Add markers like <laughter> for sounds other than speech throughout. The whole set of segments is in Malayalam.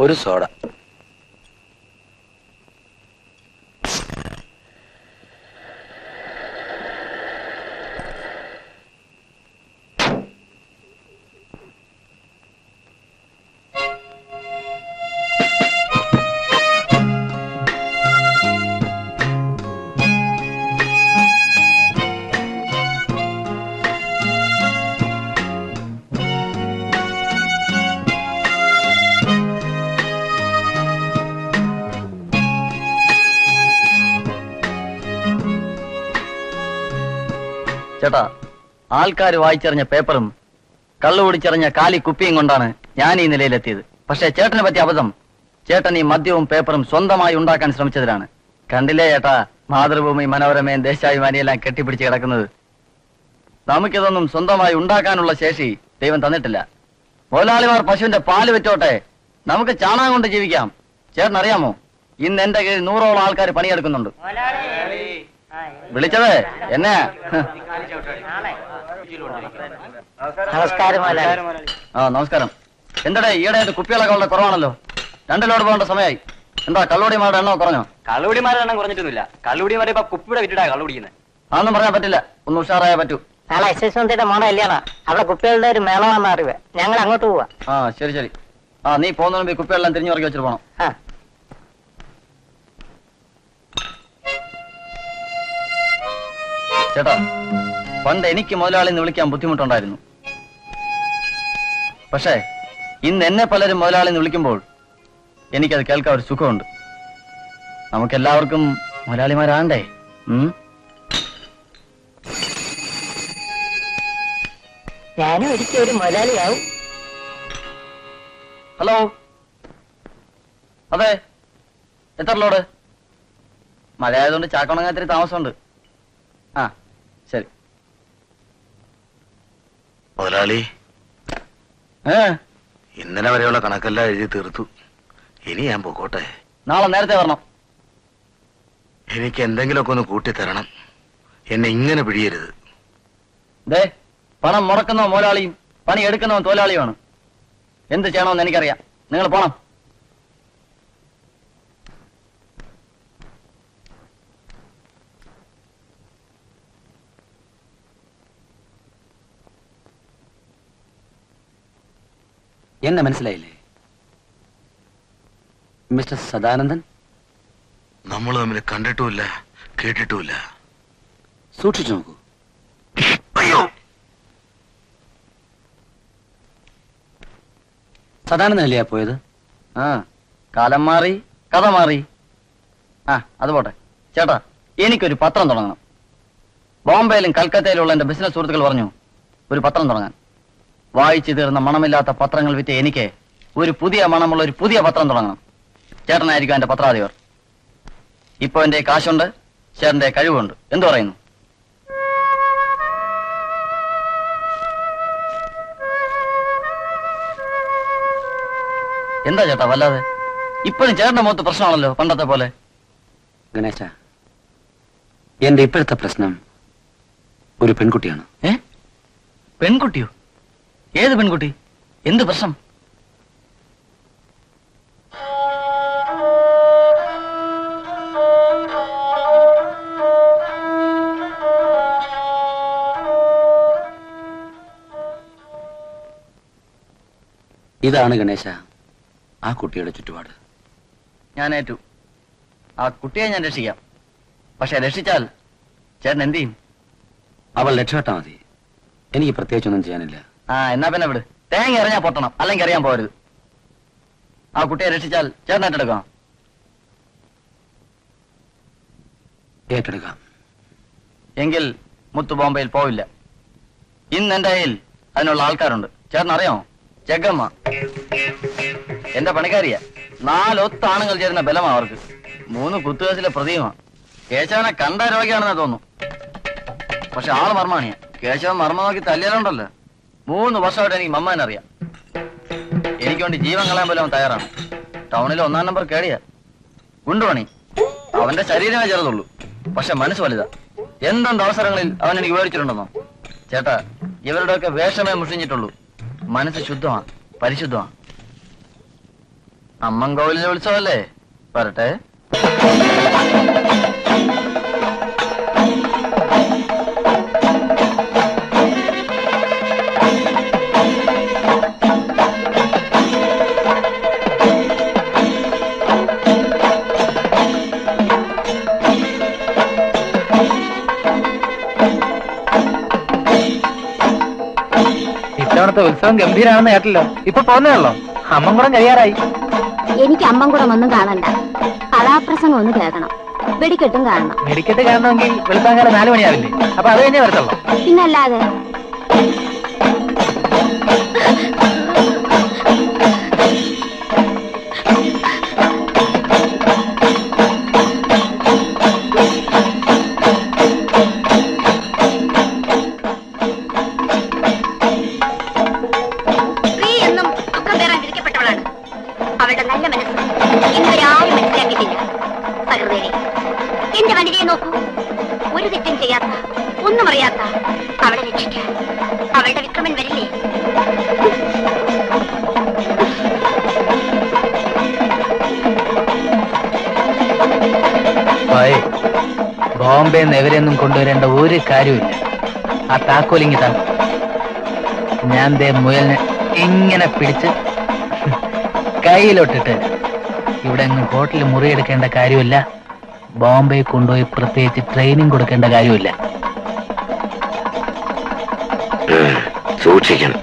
ഒരു സോഡ. ചേട്ടാ ആൾക്കാർ വായിച്ചറിഞ്ഞ പേപ്പറും കള്ളു കുടിച്ചറിഞ്ഞ കാലി കുപ്പിയും കൊണ്ടാണ് ഞാൻ ഈ നിലയിലെത്തിയത്. പക്ഷെ ചേട്ടനെ പറ്റിയ അബദ്ധം. ചേട്ടൻ ഈ മദ്യവും പേപ്പറും സ്വന്തമായി ഉണ്ടാക്കാൻ ശ്രമിച്ചതിലാണ്. കണ്ടില്ലേ ചേട്ടാ മാതൃഭൂമി മനോരമയും ദേശാഭിമാനിയെല്ലാം കെട്ടിപ്പിടിച്ച് കിടക്കുന്നത്. നമുക്കിതൊന്നും സ്വന്തമായി ഉണ്ടാക്കാനുള്ള ശേഷി ദൈവം തന്നിട്ടില്ല. മുതലാളിമാർ പശുവിന്റെ പാൽ വെച്ചോട്ടെ. നമുക്ക് ചാണകം കൊണ്ട് ജീവിക്കാം. ചേട്ടൻ അറിയാമോ ഇന്ന് എന്റെ കീഴിൽ നൂറോളം ആൾക്കാർ പണിയെടുക്കുന്നുണ്ട്. വിളിച്ചത്? എന്നെ? നമസ്കാരം ആ നമസ്കാരം. എന്താടേ ഈയിടെയായിട്ട് കുപ്പികളൊക്കെ വളരെ കുറവാണല്ലോ. രണ്ട് ലോഡ് പോകേണ്ട സമയമായി. എന്താ കള്ളുടിമാരുടെ എണ്ണോ കുറഞ്ഞോ? കള്ളുടിമാരുടെ എണ്ണം കുറഞ്ഞിട്ടൊന്നുമില്ല. കള്ളുടിമാരെ ഇപ്പൊ കുപ്പിയുടെ വിറ്റിട്ടാ കള്ളുടിക്കുന്നത് അതൊന്നും പറയാൻ പറ്റില്ല. ഒന്ന് ഉഷാറായ പറ്റൂ. നാളെ എസ് എസ് വന്തിയുടെ മോണ കല്യാണ അവിടെ കുപ്പികളുടെ ഒരു മേളമാണെന്ന് അറിവ് ഞങ്ങൾ അങ്ങോട്ട് പോവാ. ആ ശരി ശരി. ആ നീ പോകുന്ന കുപ്പികളെല്ലാം തിരിഞ്ഞു ഇറക്കി വെച്ചിട്ട് പോകണം ചേട്ടാ പണ്ട് എനിക്ക് മുതലാളി എന്ന് വിളിക്കാൻ ബുദ്ധിമുട്ടുണ്ടായിരുന്നു. പക്ഷേ ഇന്ന് എന്നെ പലരും മുതലാളി എന്ന് വിളിക്കുമ്പോൾ എനിക്കത് കേൾക്കാൻ ഒരു സുഖമുണ്ട്. നമുക്കെല്ലാവർക്കും മുതലാളിമാരാണ്ടേ ഉം? ഞാനും ഒരിക്കലും ഒരു മുതലാളിയാവും. ഹലോ? അതെ എത്ര ലോഡ് മഴ ആയതുകൊണ്ട് ചാക്കണങ്ങാത്തിരി താമസമുണ്ട്. ആ ശരി മുതലാളി. ഇന്നലെ വരെയുള്ള കണക്കെല്ലാം എഴുതി തീർത്തു. ഇനി ഞാൻ പോക്കോട്ടെ. നാളെ നേരത്തെ വരണം. എനിക്ക് എന്തെങ്കിലുമൊക്കെ ഒന്ന് കൂട്ടി തരണം എന്നെ ഇങ്ങനെ പിടിയരുത്. ദേ പണം മുറക്കുന്ന മുതലാളിയും പണി എടുക്കുന്നവൻ തൊഴിലാളിയുമാണ് എന്ത് ചെയ്യണമെന്ന് എനിക്കറിയാം. നിങ്ങൾ പോണം. എന്നെ മനസ്സിലായില്ലേ? മിസ്റ്റർ സദാനന്ദൻ? നമ്മൾ തമ്മിൽ കണ്ടിട്ടുമില്ല കേട്ടിട്ടുമില്ല. സൂക്ഷിച്ചു നോക്കൂ. അയ്യോ! സദാനന്ദൻ അല്ലയാ പോയത്? ആ കാലം മാറി കഥ മാറി. ആ അത് പോട്ടെ. ചേട്ടാ എനിക്കൊരു പത്രം തുടങ്ങണം. ബോംബെയിലും കൽക്കത്തയിലുള്ള എന്റെ ബിസിനസ് സുഹൃത്തുക്കൾ പറഞ്ഞു ഒരു പത്രം തുടങ്ങാൻ. വായിച്ചു തീർന്ന മണമില്ലാത്ത പത്രങ്ങൾ വിറ്റ് എനിക്ക് ഒരു പുതിയ മണമുള്ള ഒരു പുതിയ പത്രം തുടങ്ങണം. ചേട്ടനായിരിക്കും എന്റെ പത്രാധിപർ. ഇപ്പൊ എന്റെ കാശുണ്ട് ചേട്ടന്റെ കഴിവുണ്ട്. എന്തു പറയുന്നു? എന്താ ചേട്ടാ വല്ലാതെ? ഇപ്പോഴും ചേട്ടന്റെ മുഖത്ത് പ്രശ്നമാണല്ലോ പണ്ടത്തെ പോലെ. ഗണേശ എന്റെ ഇപ്പോഴത്തെ പ്രശ്നം ഒരു പെൺകുട്ടിയാണ്. ഏ? പെൺകുട്ടിയോ? ഏത് പെൺകുട്ടി? എന്ത് പ്രശ്നം? ഇതാണ് ഗണേശ ആ കുട്ടിയുടെ ചുറ്റുപാട്. ഞാൻ ഏറ്റു. ആ കുട്ടിയെ ഞാൻ രക്ഷിക്കാം. പക്ഷെ രക്ഷിച്ചാൽ ചേട്ടൻ എന്ത് ചെയ്യും? അവൾ രക്ഷപ്പെട്ടാൽ മതി. എനിക്ക് പ്രത്യേകിച്ചൊന്നും ചെയ്യാനില്ല. ആ എന്നാ പിന്നെ വിട്. തേങ്ങ എറിഞ്ഞാ പൊട്ടണം. അല്ലെങ്കിൽ അറിയാൻ പോരുത് ആ കുട്ടിയെ രക്ഷിച്ചാൽ ഏറ്റെടുക്കണം ഏറ്റെടുക്കാം. എങ്കിൽ മുത്തു ബോംബെയിൽ പോവില്ല. ഇന്ന് എന്റെ കയ്യിൽ അതിനുള്ള ആൾക്കാരുണ്ട്. ചേർന്നറിയോ ചെക്കമ്മ. ജഗമ്മ എന്റെ പണിക്കാരിയാ. നാലൊത്ത ആണുങ്ങൾ ചേരുന്ന ബലമാ അവർക്ക്. മൂന്ന് കുത്തുകേസിലെ പ്രതിയുമാ കേശവനെ കണ്ട രോഗിയാണെന്ന് തോന്നുന്നു. പക്ഷെ ആൾ മർമ്മാണിയ കേശവൻ മർമ്മ നോക്കി തല്ലിയാലുണ്ടല്ലോ. മൂന്ന് വർഷമായിട്ട് എനിക്ക് മമ്മാനെ അറിയാം. എനിക്ക് വേണ്ടി ജീവൻ കളയാൻ പോലും അവൻ തയ്യാറാണ്. ടൗണിൽ ഒന്നാം നമ്പർ കേടിയ. ഗുണ്ടുപണി അവന്റെ ശരീരമേ ചെറുതുള്ളൂ. പക്ഷെ മനസ്സ് വലുതാ. എന്തെന്ത് അവസരങ്ങളിൽ അവൻ എനിക്ക് വിവരിച്ചിട്ടുണ്ടെന്നോ? ചേട്ടാ ഇവരുടെയൊക്കെ വേഷമേ മുഷിഞ്ഞിട്ടുള്ളൂ. മനസ്സ് ശുദ്ധമാണ് പരിശുദ്ധമാണ് അമ്മൻ കോവിലിലെ ഉത്സവല്ലേ വരട്ടെ. ഇത്തവണത്തെ ഉത്സവം ഗംഭീരാണെന്ന് കേട്ടല്ലോ. ഇപ്പൊ പോന്നേയുള്ളോ കൂടം കഴിയാറായി. എനിക്ക് അമ്മൻകുടം ഒന്നും കാണണ്ട. കഥാപ്രസംഗം ഒന്ന് കേൾക്കണം. വെടിക്കെട്ടും കാണണം. വെടിക്കെട്ട് കാണണമെങ്കിൽ വെളുപ്പാങ്കാലം നാലു മണിയാവില്ലേ? അപ്പൊ അത് കഴിഞ്ഞേ വരത്തുള്ളൂ. പിന്നല്ലാതെ. അവളുടെ നല്ല മനസ്സ് ഇന്നൊരാളും മനസ്സിലാക്കിയിട്ടില്ല. സഹൃദയനെ എന്റെ വനിതയെ നോക്കൂ. ഒരു തെറ്റും ചെയ്യാത്ത ഒന്നും അറിയാത്ത അവളെ രക്ഷിക്കാൻ അവളുടെ വിക്രമൻ വരില്ലേ? ബോംബെ എവരെയൊന്നും കൊണ്ടുവരേണ്ട ഒരു കാര്യമില്ല ആ താക്കോലിങ്ങി താ. ഞാൻ ദേ മുയലിനെ ഇങ്ങനെ പിടിച്ച് കയ്യിലോട്ടിട്ട്. ഇവിടെ അങ്ങ് ഹോട്ടലിൽ മുറിയെടുക്കേണ്ട കാര്യമില്ല. ബോംബെ കൊണ്ടുപോയി പ്രത്യേകിച്ച് ട്രെയിനിങ് കൊടുക്കേണ്ട കാര്യമില്ല. സൂക്ഷിക്കണം.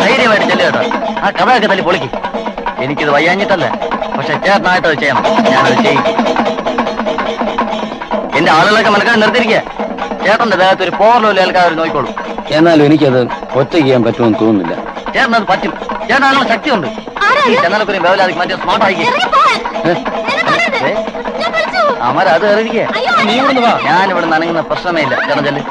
ധൈര്യമായിട്ട് ചെല്ലു കേട്ടോ ആ കഥയൊക്കെ തല്ലി പൊളിക്ക്. എനിക്കിത് വയ്യാഞ്ഞിട്ടല്ല. പക്ഷെ ചേട്ടനായിട്ട് അത് ചെയ്യണം. ഞാനത് ചെയ്യും. എന്റെ ആളുകളൊക്കെ മനക്കാൻ നിർത്തിയിരിക്കുക. ചേട്ടന്റെ ദേഹത്ത് ഒരു പോർലോ ഏൽക്കാതെ നോക്കിക്കോളൂ എന്നാലും എനിക്കത് ഒറ്റ ചെയ്യാൻ പറ്റുമെന്ന് തോന്നുന്നില്ല. ചേട്ടനത് പറ്റും. ചേട്ടൻ അതിനുള്ള ശക്തിയുണ്ട്. അമരത് ചെന്നാലൊക്കെ വേവലാതിക്ക് മറ്റേ സ്മാർട്ട് അമര അത് നീ ഇവിടുന്ന് വാ. ഞാൻ ഇവിടെ നനങ്ങുന്ന പ്രശ്നമേ ഇല്ല ചേട്ടൻ ചെല്ല്.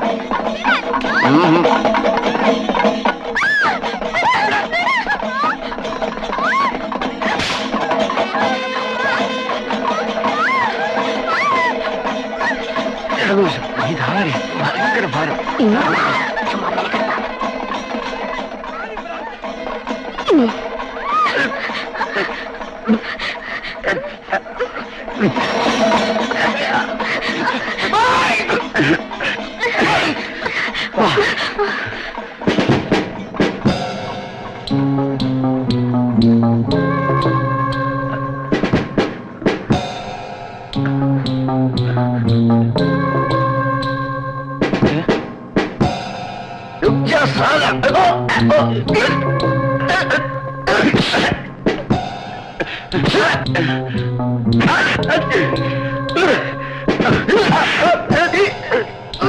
啊。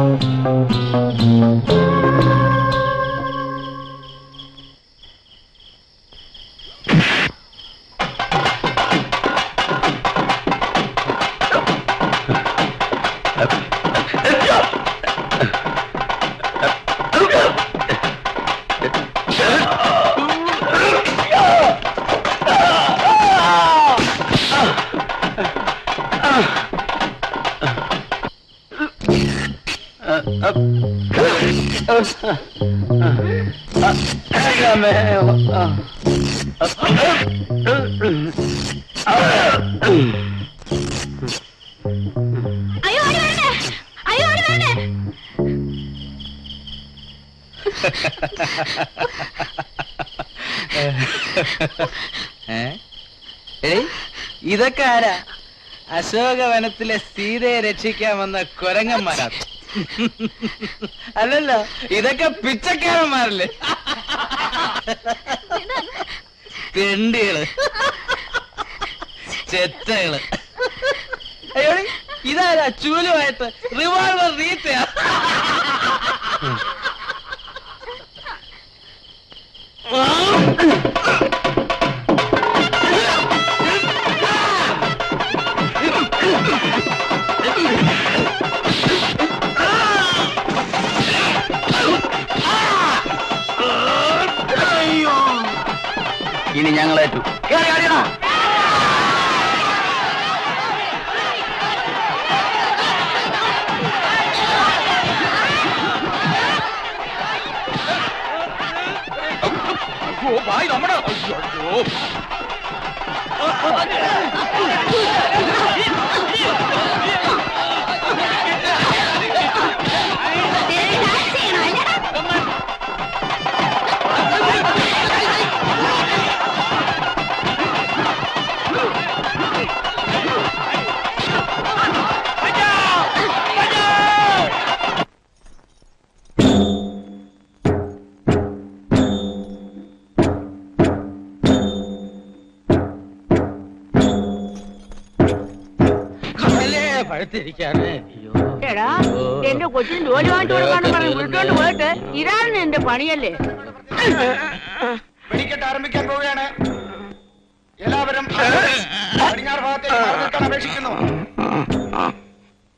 ഭാരം ആ അയ്യോ അയ്യോ ഇതൊക്കെ ആരാ? അശോകവനത്തിലെ സീതയെ രക്ഷിക്കാൻ വന്ന കുരങ്ങന്മാരാ. അല്ലല്ലോ ഇതൊക്കെ പിച്ചക്കാരന്മാരല്ലേ? തെണ്ടികൾ. ചെറ്റകൾ. അയ്യോ ഇതാരാ ചൂലുമായിട്ട് റിവാൾവർ റീത്തയാ ഡാൻസ് എടാ എന്റെ കൊച്ചിന് ജോലി വാങ്ങിച്ചു കൊടുക്കാന്ന് പറഞ്ഞ്. വിളിച്ചോണ്ട് പോയിട്ട് ഇതാണ് എന്റെ പണിയല്ലേ? വെടിക്കെട്ട് ആരംഭിക്കാൻ പോവുകയാണ്. എല്ലാവരും പടിഞ്ഞാറ് ഭാഗത്തേക്ക് മാറി നിൽക്കാൻ അപേക്ഷിക്കുന്നു.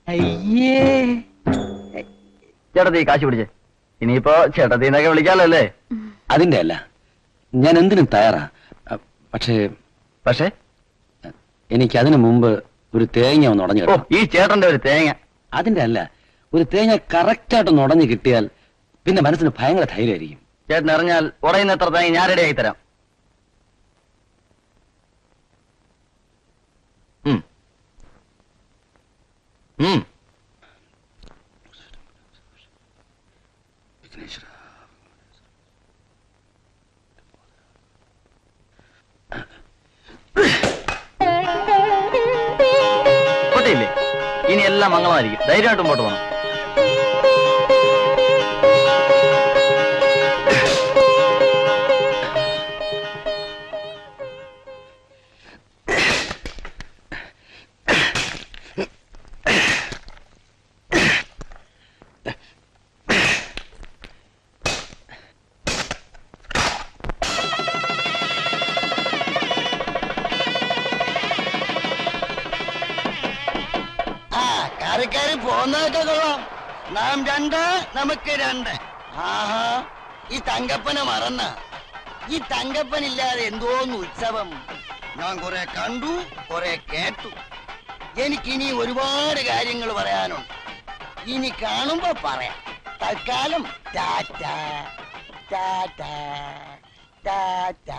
അയ്യേ. ചേട്ടത്തി കാശ് പിടിച്ചേ. ഇനിയിപ്പോ ചേട്ടത്തിന്നൊക്കെ വിളിക്കാലോ അല്ലേ അതിന്റെ അല്ല. ഞാൻ എന്തിനും തയ്യാറാ. പക്ഷേ പക്ഷേ? എനിക്ക് അതിനു മുമ്പ് ഒരു തേങ്ങ ഒന്ന് ഉടഞ്ഞു ഓ കിട്ടണം ഈ ചേട്ടന്റെ ഒരു തേങ്ങ. അതിന്റെ അല്ല ഒരു തേങ്ങ കറക്റ്റായിട്ട് ഒന്ന് ഉടഞ്ഞു കിട്ടിയാൽ പിന്നെ മനസ്സിന് ഭയങ്കര ധൈര്യമായിരിക്കും. ചേട്ടൻ അറിഞ്ഞാൽ ഉടയുന്ന എത്ര തേങ്ങ ഞാൻ റെഡി ആയി തരാം. ഉം. ഉം. <coughs> എല്ലാം മംഗളമായിരിക്കും. ധൈര്യമായിട്ട് മുമ്പോട്ട് പോകണം ആ കറിക്കറി പോന്നതൊക്കെ കൊള്ളാം. നാം രണ്ട് നമുക്ക് രണ്ട്. ആഹാ ഈ തങ്കപ്പനെ മറന്ന. ഈ തങ്കപ്പനില്ലാതെ എന്തോന്ന് ഉത്സവം. ഞാൻ കുറെ കണ്ടു കുറെ കേട്ടു. എനിക്കിനി ഒരുപാട് കാര്യങ്ങൾ പറയാനുണ്ട്. ഇനി കാണുമ്പോ പറയാം. തൽക്കാലം ടാറ്റ ടാറ്റ ടാറ്റ.